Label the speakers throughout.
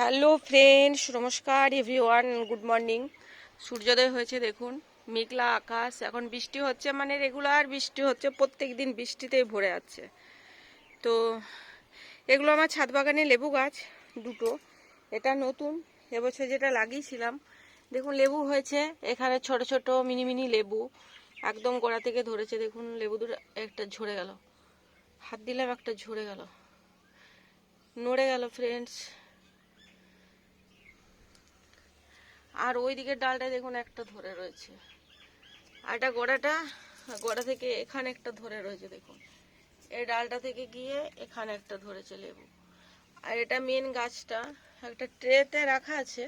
Speaker 1: Hello friends নমস্কার everyone, good morning. সূর্যোদয় হয়েছে, দেখুন, মেঘলা আকাশ। এখন বৃষ্টি হচ্ছে মানে রেগুলার বৃষ্টি হচ্ছে প্রত্যেক দিন বৃষ্টিতেই ভরে যাচ্ছে তো এগুলো আমার ছাদ বাগানে লেবু গাছ, দুটো। এটা নতুন, এবছর যেটা লাগিয়েছিলাম। দেখুন, লেবু হয়েছে, এখানে ছোট ছোট মিনি মিনি লেবু। একদম গোড়া থেকে ধরেছে, দেখুন, লেবু দুটো একটা ঝরে গেল। হাত দিলাম, একটা ঝরে গেল। নড়ে গেল, ফ্রেন্ডস। আর ওই দিকের ডালটা দেখুন একটা ধরে রয়েছে। আর এটা গোড়াটা, গোড়া থেকে এখানে একটা ধরে রয়েছে দেখুন। এই ডালটা থেকে গিয়ে এখানে একটা ধরেছে লেবু। আর এটা মেন গাছটা, একটা ট্রেতে রাখা আছে।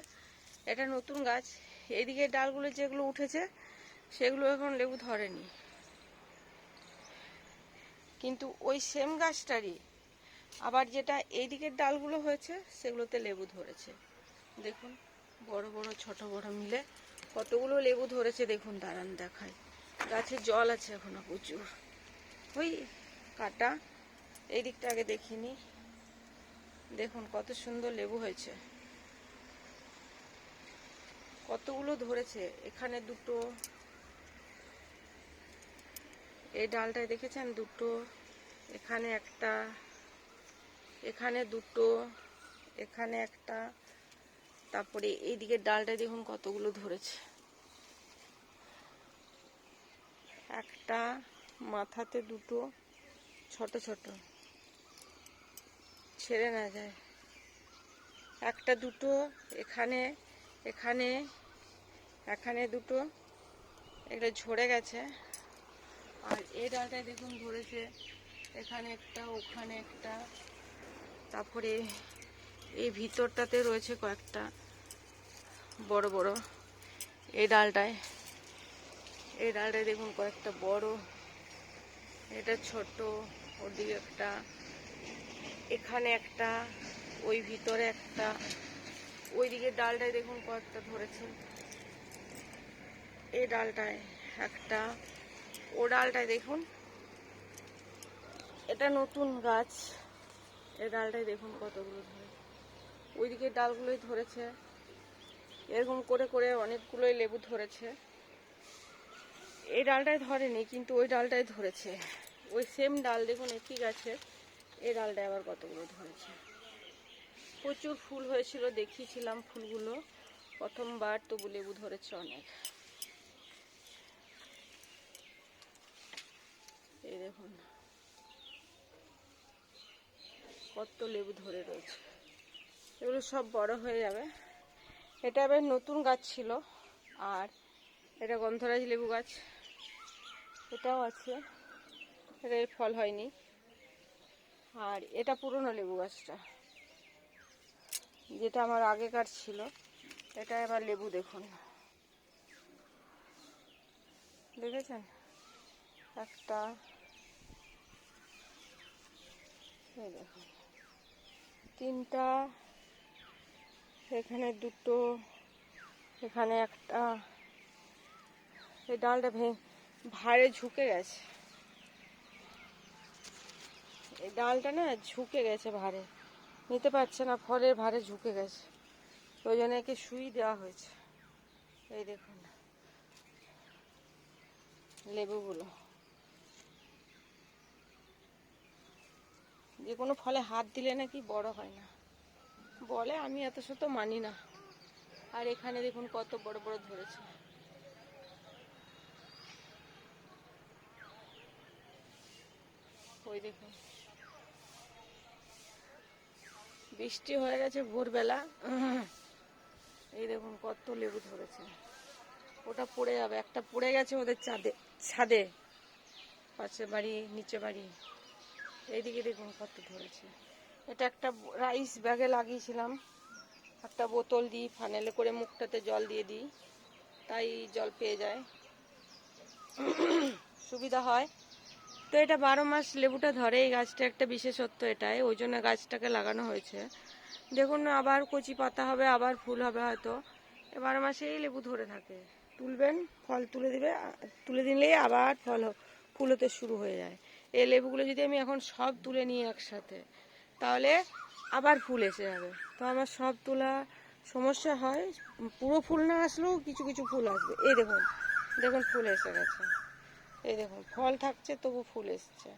Speaker 1: এটা নতুন গাছ। এইদিকে ডালগুলো যেগুলো উঠেছে, সেগুলো এখন লেবু ধরেনি। কিন্তু ওই সেম গাছটারই, আবার যেটা এই দিকের ডালগুলো হয়েছে, সেগুলোতে লেবু ধরেছে। দেখুন। বড় বড়, ছোট বড় মিলে কতগুলো লেবু ধরেছে দেখুন, দাঁড়ান দেখায় গাছে জল আছে এখনও প্রচুর। ওই কাটা এই দিকটা আগে দেখিনি। দেখুন কত সুন্দর লেবু হয়েছে। কতগুলো ধরেছে? এখানে দুটো, এই ডালটায় দেখেছেন? দুটো, এখানে একটা, এখানে দুটো, এখানে একটা তারপরে এইদিকে ডালটা দেখুন কতগুলো ধরেছে। একটা মাথাতে দুটো, ছোট ছোট। ছেড়ে না যায়। একটা দুটো, এখানে এখানে এখানে দুটো। এটা ঝরে গেছে। আর এই ডালটায় দেখুন ধরেছে, এখানে একটা, ওখানে একটা। তারপরে এই ভিতরটাতে রয়েছে কয়েকটা বড় বড় এই ডালটায়। এই ডালটায় দেখুন কয়েকটা বড়, এটা ছোট, ওদিকে একটা, এখানে একটা, ওই ভিতরে একটা, ওইদিকে ডালটায় দেখুন কয়েকটা ধরেছে। এই ডালটায় একটা, ও ডালটায় দেখুন, এটা নতুন গাছ। এই ডালটায় দেখুন কতগুলো ধরে ওইদিকে ডালগুলোই ধরেছে। এরকম করে করে অনেকগুলোই লেবু ধরেছে। এই ডালটায় ধরেনি, কিন্তু ওই ডালটায় ধরেছে। ওই সেম ডাল, দেখুন একই গাছে এই ডালটায় আবার কতগুলো ধরেছে। প্রচুর ফুল হয়েছিল, দেখিয়েছিলাম ফুলগুলো। প্রথমবার তবু লেবু ধরেছে অনেক। এই দেখুন, কত লেবু ধরে রয়েছে। এগুলো সব বড় হয়ে যাবে। এটা এবার নতুন গাছ ছিল, আর এটা গন্ধরাজ লেবু গাছ। এটাও আছে এটা ফল হয়নি। আর এটা পুরনো লেবু গাছটা, যেটা আমার আগেকার ছিল। এটা এবার লেবু দেখুন। দেখেছেন? একটা তিনটা এখানে দুটো, এখানে একটা, এই ডালটা ভেঙে ভারে ঝুঁকে গেছে। এই ডালটা না ঝুঁকে গেছে ভারে নিতে পারছে না, ফলের ভারে ঝুঁকে গেছে। ওই জন্য একে সুই দেওয়া হয়েছে। এই দেখুন, লেবুগুলো। যে কোনো ফলে হাত দিলে নাকি বড় হয় না। বলে, আমি এত শত মানি না। আর এখানে দেখুন কত বড় বড় ধরেছে। ওই দেখুন। বৃষ্টি হয়ে গেছে ভোরবেলা। এই দেখুন কত লেবু ধরেছে। ওটা পড়ে যাবে। একটা পড়ে গেছে ওদের চাঁদে, ছাদে। পাশে বাড়ি, নিচে বাড়ি। এইদিকে দেখুন কত ধরেছে। এটা একটা রাইস ব্যাগে লাগিয়েছিলাম। একটা বোতল দিই ফানেলে করে মুখটাতে জল দিয়ে দিই, তাই জল পেয়ে যায়। সুবিধা হয়। তো এটা বারো মাস লেবুটা ধরে এই গাছটা একটা বিশেষত্ব এটাই, ওই জন্য গাছটাকে লাগানো হয়েছে। দেখুন আবার কচি পাতা হবে, আবার ফুল হবে হয়তো। বারো মাসেই লেবু ধরে থাকে। তুলবেন, ফল তুলে দিবে তুলে দিলেই আবার ফল ফুল হতে শুরু হয়ে যায়। এই লেবুগুলো যদি আমি এখন সব তুলে নিই একসাথে তাহলে আবার ফুল এসে যাবে। তো আমার সব তোলা সমস্যা হয়। পুরো ফুল না আসলেও কিছু কিছু ফুল আসবে। এই দেখুন দেখুন ফুল এসে গেছে। এই দেখুন, ফল থাকছে, তবু ফুল এসছে।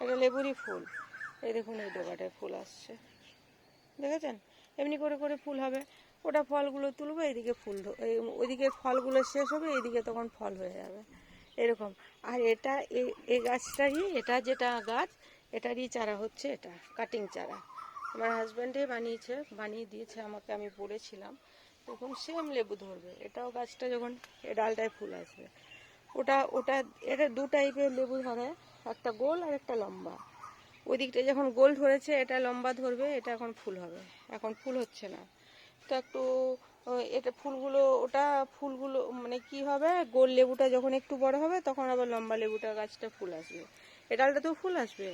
Speaker 1: এটা লেবুরই ফুল। এই দেখুন, এই ডোকাটায় ফুল আসছে। দেখেছেন? এমনি করে করে ফুল হবে। ওটা ফলগুলো তুলবো, এইদিকে ফুল এই ওইদিকে ফলগুলো শেষ হবে, এইদিকে তখন ফল হয়ে যাবে। এরকম। আর এটা এই গাছটারই, এটা যেটা গাছ এটারই চারা হচ্ছে এটা কাটিং চারা। আমার হাজব্যান্ডে বানিয়েছে, বানিয়ে দিয়েছে, আমাকে আমি পড়েছিলাম দেখুন সেম লেবু ধরবে। এটাও গাছটা যখন এ ডালটায় ফুল আসবে। ওটা ওটা, এটা দু টাইপের লেবু ধরে, একটা গোল আর একটা লম্বা। ওই দিকটা যখন গোল ধরেছে, এটা লম্বা ধরবে, এটা এখন ফুল হবে। এখন ফুল হচ্ছে না। তো একটু এটা ফুলগুলো, ওটা ফুলগুলো মানে কি হবে? গোল লেবুটা যখন একটু বড় হবে, তখন আবার লম্বা লেবুটা গাছটা ফুল আসবে। এ ডালটা তো ফুল আসবে।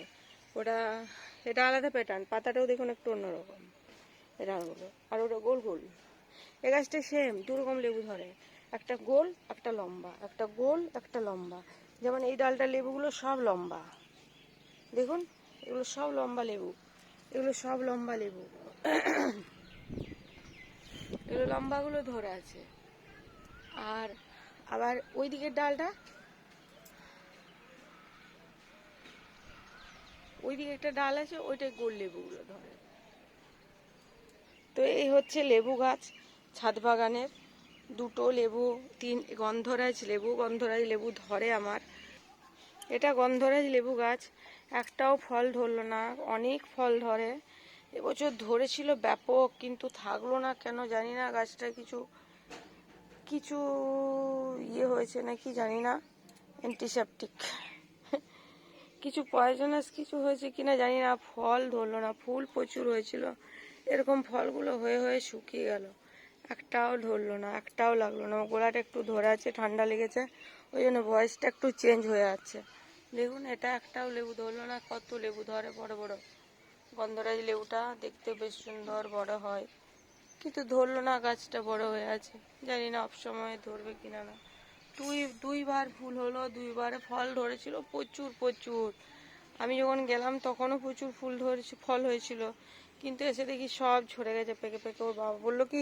Speaker 1: ওটা, এটা আলাদা প্যাটার্ন পাতাটাও দেখুন একটু অন্যরকম এ ডালগুলো আর ওটা গোল গোল। এ গাছটা সেম দু রকম লেবু ধরে। একটা গোল, একটা লম্বা। একটা গোল, একটা লম্বা। যেমন এই ডালটা লেবুগুলো সব লম্বা। দেখুন, এগুলো সব লম্বা লেবু। এগুলো সব লম্বা লেবু। এগুলো লম্বাগুলো ধরে আছে। আর আবার ওই দিকের ডালটা ওই দিকে একটা ডাল আছে ওইটাই গোল লেবুগুলো ধরে। তো এই হচ্ছে লেবু গাছ, ছাদ বাগানের। দুটো লেবু, তিন গন্ধরাজ লেবু গন্ধরাজ লেবু ধরে আমার। এটা গন্ধরাজ লেবু গাছ, একটাও ফল ধরলো না, অনেক ফল ধরে। এবছর ধরেছিল ব্যাপক, কিন্তু থাকল না কেন জানি না, গাছটা কিছু কিছু ইয়ে হয়েছে নাকি জানি না অ্যান্টিসেপটিক কিছু পয়জনাস কিছু হয়েছে কিনা জানি না, ফল ধরলো না, ফুল প্রচুর হয়েছিল। এরকম ফলগুলো হয়ে হয়ে শুকিয়ে গেল। একটাও ধরলো না, একটাও লাগল না। গলাটা একটু ধরে আছে, ঠান্ডা লেগেছে, ওই জন্য ভয়েসটা একটু চেঞ্জ হয়ে যাচ্ছে। দেখুন এটা একটাও লেবু ধরলো না, কত লেবু ধরে, বড় বড়। গন্ধরাজ লেবুটা দেখতে বেশ সুন্দর, বড় হয়। কিন্তু ধরলো না, গাছটা বড় হয়ে আছে। জানি না অসময়ে ধরবে কিনা না। দুই, দুইবার ফুল হলো, দুইবারে ফল ধরেছিল, প্রচুর প্রচুর। আমি যখন গেলাম তখনও প্রচুর ফুল ধরেছে, ফল হয়েছিল। কিন্তু এসে দেখি সব ঝরে গেছে, পেকে পেকে। ওর বাবা বলল কি,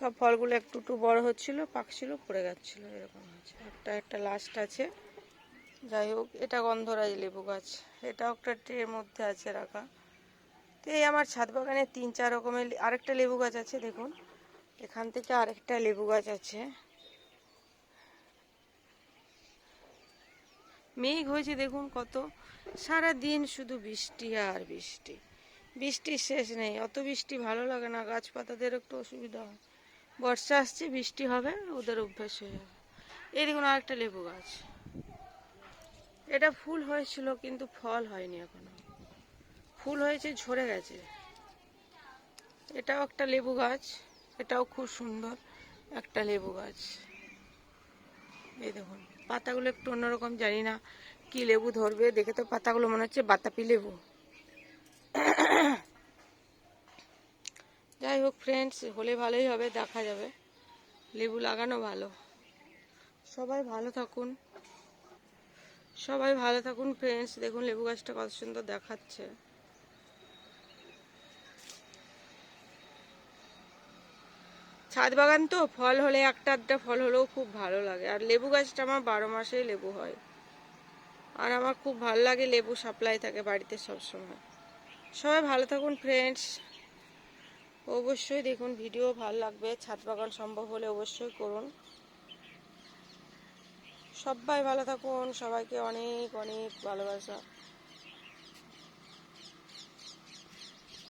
Speaker 1: সব ফলগুলো একটু একটু বড় হচ্ছিল, পাকছিল, পড়ে যাচ্ছিল, এরকম হচ্ছে একটা একটা লাস্ট আছে। যাই হোক, এটা গন্ধরাজ লেবু গাছ। এটাও একটা ট্রের মধ্যে আছে রাখা। তো এই আমার ছাদ বাগানে তিন, চার রকমের আরেকটা লেবু গাছ আছে, দেখুন। এখান থেকে আরেকটা লেবু গাছ আছে। মেঘ হয়েছে, দেখুন কত। সারা দিন শুধু বৃষ্টি আর বৃষ্টি। বৃষ্টির শেষ নেই, অত বৃষ্টি ভালো লাগে না, গাছপাতাদের একটু অসুবিধা হয়। বর্ষা আসছে, বৃষ্টি হবে, ওদের অভ্যাস হয়ে যাবে। এই দেখুন আরেকটা লেবু গাছ। এটা ফুল হয়েছিল, কিন্তু ফল হয়নি এখনও। ফুল হয়েছে, ঝরে গেছে। এটাও একটা লেবু গাছ, এটাও খুব সুন্দর, একটা লেবু গাছ। এই দেখুন। পাতাগুলো একটু অন্যরকম, জানি না কি লেবু ধরবে। দেখে তো পাতাগুলো মনে হচ্ছে বাতাপি লেবু। যাই হোক ফ্রেন্ডস হলে ভালোই হবে, দেখা যাবে। লেবু লাগানো ভালো। সবাই ভালো থাকুন। সবাই ভালো থাকুন ফ্রেন্ডস দেখুন লেবু গাছটা কত সুন্দর দেখাচ্ছে। ছাদ বাগান তো, ফল হলে একটা আধটা ফল হলেও খুব ভালো লাগে। আর লেবু গাছটা আমার বারো মাসেই লেবু হয়। আর আমার খুব ভালো লাগে লেবু সাপ্লাই থাকে বাড়িতে সব সময় সবাই ভালো থাকুন ফ্রেন্ডস অবশ্যই দেখুন ভিডিও ভালো লাগবে। ছাদ বাগান সম্ভব হলে অবশ্যই করুন। সবাই ভালো থাকুন, সবাইকে অনেক অনেক ভালোবাসা।